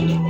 Música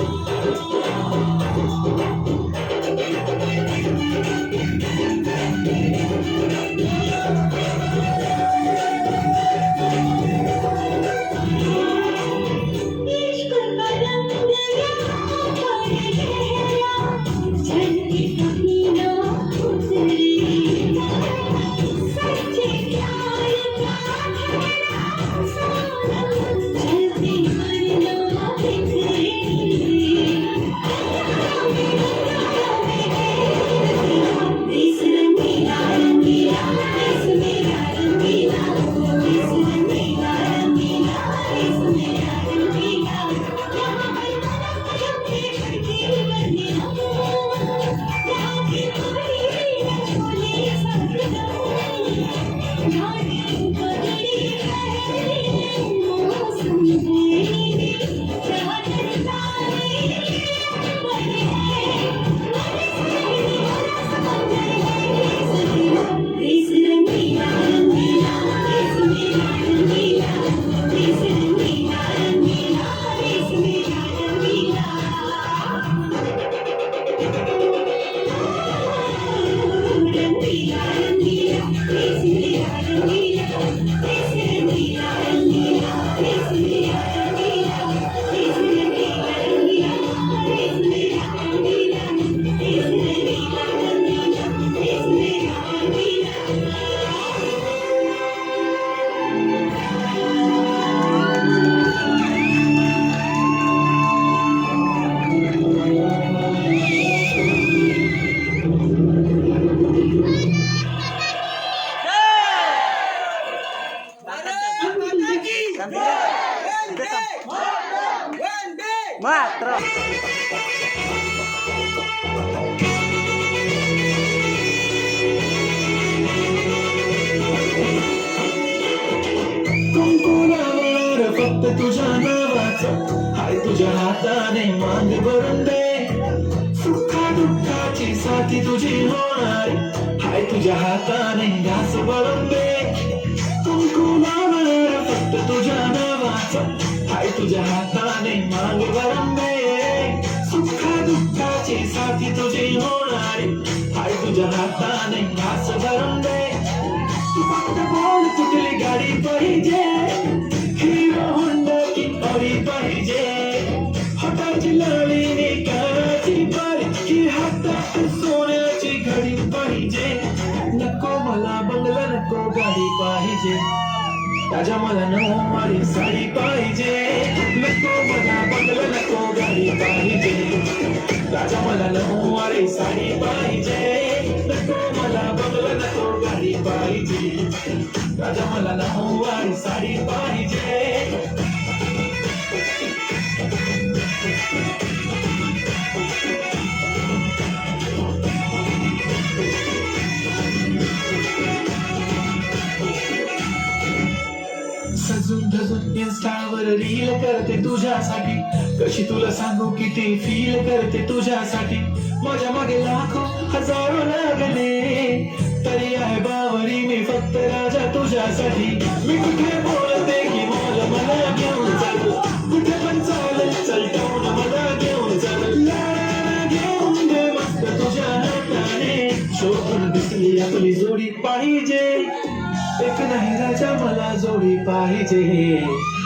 यहाँ की Maestro. कुंकुमावर फक्त तुझ्या नावाचं हाय तुझ्या हाताने मांग भरून दे सुखा दुःखाची साथी तुझी होणार हाय तुझ्या हाताने घास भरून दे कुंकुमावर हात तुझ्या नावाचा हाय तुझ्या हाताने मांग भरून सुख सुखा दुःखाची साथी तुझी होणारे हाय तुझ्या हाताने घास भरून तू फक्त बोल तुटली गाडी पाहिजे? हिरो होंडा की ऑडी पाहिजे? हटाची लाळीने राजा मला नऊवारी साडी पाहिजे नको मला बंगला नको गाडी पाहिजे राजा मला नऊवारी साडी पाहिजे नको मला बंगला नको गाडी पाहिजे राजा मला नऊवारी साडी पाहिजे इन्स्टावर रील करते तुझ्यासाठी. कशी तुला सांगू किती फील करते तुझ्यासाठी? माझ्या मागे लाखो हजारो लागले. तरी आहे बावरी मी फक्त राजा तुझ्यासाठी. मी कुठे बोलते की मोल मला घेऊन चाल? कुठे पण चालेल चल टाऊन मला घेऊन चाल. घेऊन दे मस्त तुझ्या हाताने. शोधून दिसली आपली जोडी पाहिजे. एक नाही राजा मला जोडी पाहिजे.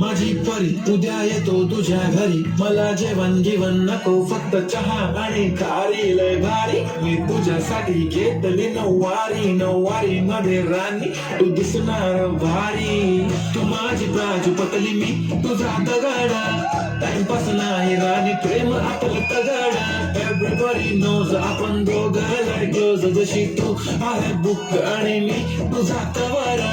माझी परी उद्या येतो तुझ्या घरी. मला जेवण जीवन नको फक्त चहा आणि तारी लय भारी मी तुझ्यासाठी घेतली नऊवारी. नऊवारी मध्ये राणी तू दिसणार भारी. तू माझी बाजू पतली मी तुझा तगाडा टाइमपास नाही राणी प्रेम आपलं तगाडा. एव्हरीबडी नोज आपण दोघं लाईक जशी तू. आहे बुक आणि मी तुझा तवारा